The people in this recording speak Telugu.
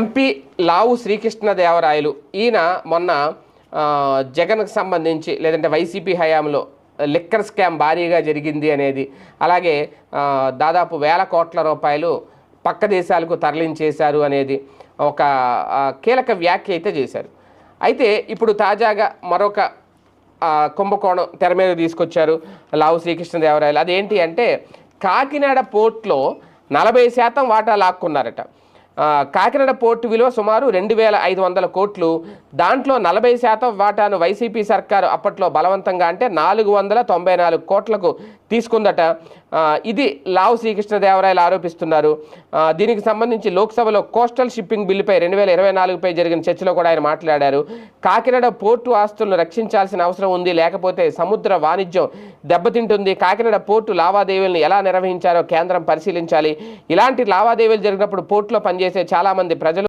ఎంపీ లావు శ్రీకృష్ణదేవరాయలు ఈయన మొన్న జగన్కు సంబంధించి లేదంటే వైసీపీ హయాంలో లిక్కర్ స్కామ్ భారీగా జరిగింది అనేది అలాగే దాదాపు వేల కోట్ల రూపాయలు పక్క దేశాలకు తరలించేశారు అనేది ఒక కీలక వ్యాఖ్య అయితే చేశారు. అయితే ఇప్పుడు తాజాగా మరొక కుంభకోణం తెర మీద తీసుకొచ్చారు లావు శ్రీకృష్ణదేవరాయలు అదేంటి అంటే కాకినాడ పోర్ట్లో నలభై శాతం వాటా లాక్కున్నారట. కాకినాడ పోర్టు విలువ సుమారు రెండు వేల ఐదు వందల కోట్లు. దాంట్లో నలభై శాతం వాటాను వైసీపీ సర్కారు అప్పట్లో బలవంతంగా అంటే నాలుగు వందల తొంభై నాలుగు కోట్లకు తీసుకుందట. ఇది లావు శ్రీకృష్ణదేవరాయలు ఆరోపిస్తున్నారు. దీనికి సంబంధించి లోక్సభలో కోస్టల్ షిప్పింగ్ బిల్లుపై రెండు వేల ఇరవై నాలుగుపై జరిగిన చర్చలో కూడా ఆయన మాట్లాడారు. కాకినాడ పోర్టు ఆస్తులను రక్షించాల్సిన అవసరం ఉంది లేకపోతే సముద్ర వాణిజ్యం దెబ్బతింటుంది. కాకినాడ పోర్టు లావాదేవీలను ఎలా నిర్వహించారో కేంద్రం పరిశీలించాలి. ఇలాంటి లావాదేవీలు జరిగినప్పుడు పోర్టులో పనిచేసే చాలామంది ప్రజలు